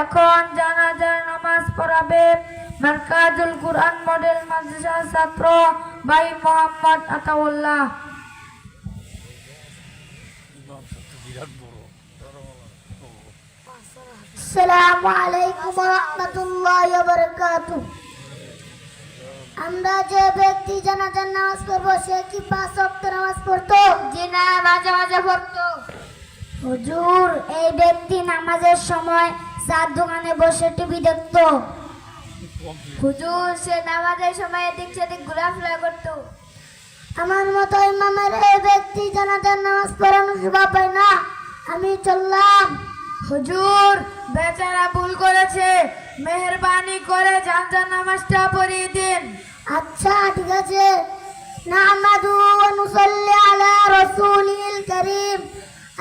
এখন জানাজার নামাজ পড়াবে। মার্কাজুল কুরআন মডেল মাদ্রাসার ছাত্র ভাই মোহাম্মদ আতাউল্লাহ। আসসালামু আলাইকুম রহমতুল্লাহ বারাকাতু আমরা যে ব্যক্তি জানাজার নামাজ পড়ব সে কি পাঁচ ওয়াক্ত নামাজ পড়তো? জি না মাঝে মাঝে পড়তো। হুজুর এই ব্যক্তি নামাজের সময় চার দোকানে বসে টিভি দেখতো। হুজুর, সে নামাজের সময় এদিক সেদিক ঘোরাফেরা করতো। আমার মতো ইমামের এই ব্যক্তি জানাজার নামাজ পড়ানোর শোভা পায় না। আমি চললাম। হুজুর, বেচারা ভুল করেছে। মেহরবানি করে জানজার নামাজটা পড়িয়ে দিন। আচ্ছা ঠিক আছে। নাহমাদু ওয়া নুসাল্লি আলা রাসূলিল কারীম।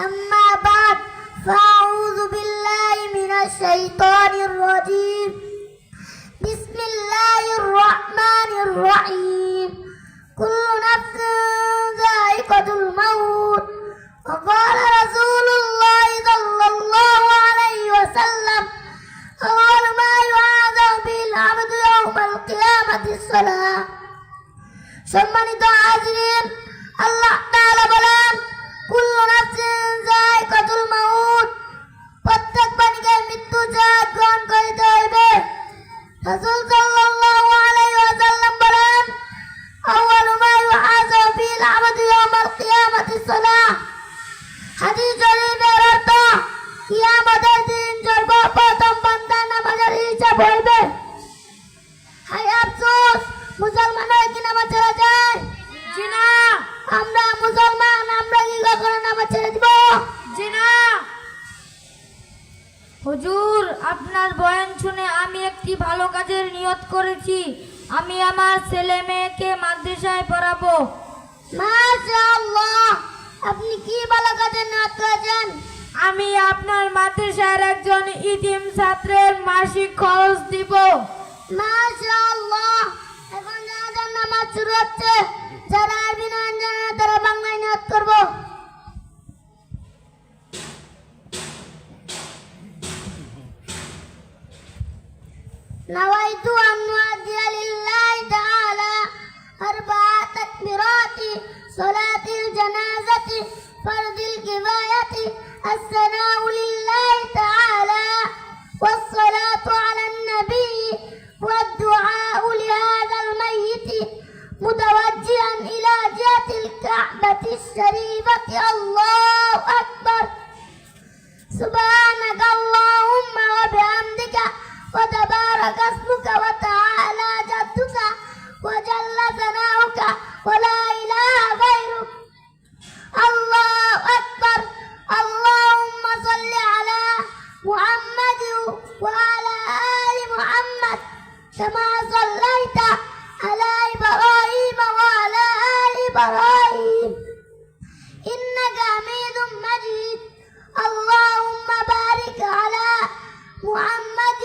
আম্মা মিনাশ শাইতানির রাজীম বিসমিল্লাহির রহমানির রহিম কুল্লু নাফসিন যায়িকাতুল মাউত وقال رسول الله صلى الله عليه وسلم أول ما يعاذ به العبد يوم القيامة الصلاة সম্মানিত হাজরিন Nasıl da আপনার বয়ান শুনে আমি একটি ভালো কাজের নিয়ত করেছি। আমি আমার ছেলে মেয়েকে মাদ্রাসায় পড়াবো। মাশাআল্লাহ আপনি কি ভালো কাজের নিয়ত করেছেন? আমি আপনার মাদ্রাসার একজন ইতিম ছাত্রের মাসিক খরচ দিব। মাশাআল্লাহ এখন জানাজার নামাজ শুরু হচ্ছে যারা আরবি নয় জানে তারা বাংলায় নিয়ত করব। نويت أن نؤدي لله تعالى أربع تكبيرات صلاة الجنازة فرض الكفاية الثناء لله تعالى والصلاة على النبي والدعاء لهذا الميت متوجها إلى جهة الكعبة الشريفة. الله أكبر. سبحانك وجل ثناؤك ولا إله غيرك. الله أكبر. اللهم صل على محمد وعلى آل محمد كما صليت على إبراهيم وعلى آل إبراهيم. إنك حميد مجيد. اللهم بارك على محمد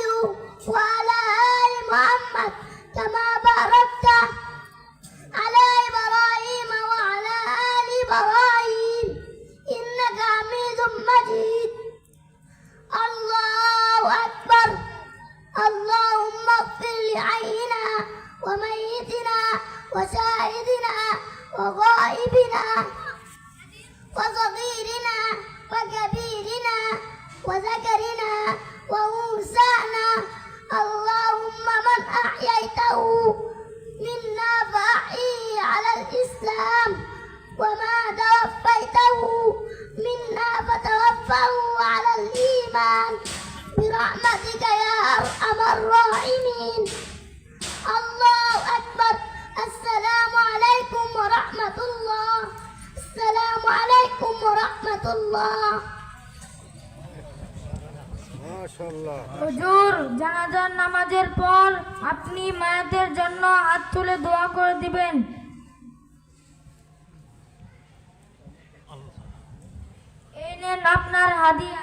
وعلى آل محمد. وغائبنا وصغيرنا وكبيرنا وذكرنا وأنثانا. اللهم من أحييته منا فأحيه على الإسلام وما توفيته منا فتوفه على الإيمان. برحمتك يا أرحم الراحمين. নামাজের পর আপনি মায়েদের জন্য হাত তুলে দোয়া করে দিবেন। এই নেন আপনার হাদিয়া।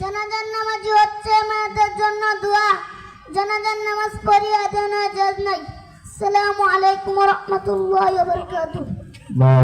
জানাজার নামাজ হচ্ছে মায়েদের জন্য দোয়া। জানাজার নামাজ পড়িয়া দেওয়া যায় নাই। আসসালামু আলাইকুম রহমতুল্লাহ বারকাতুহ।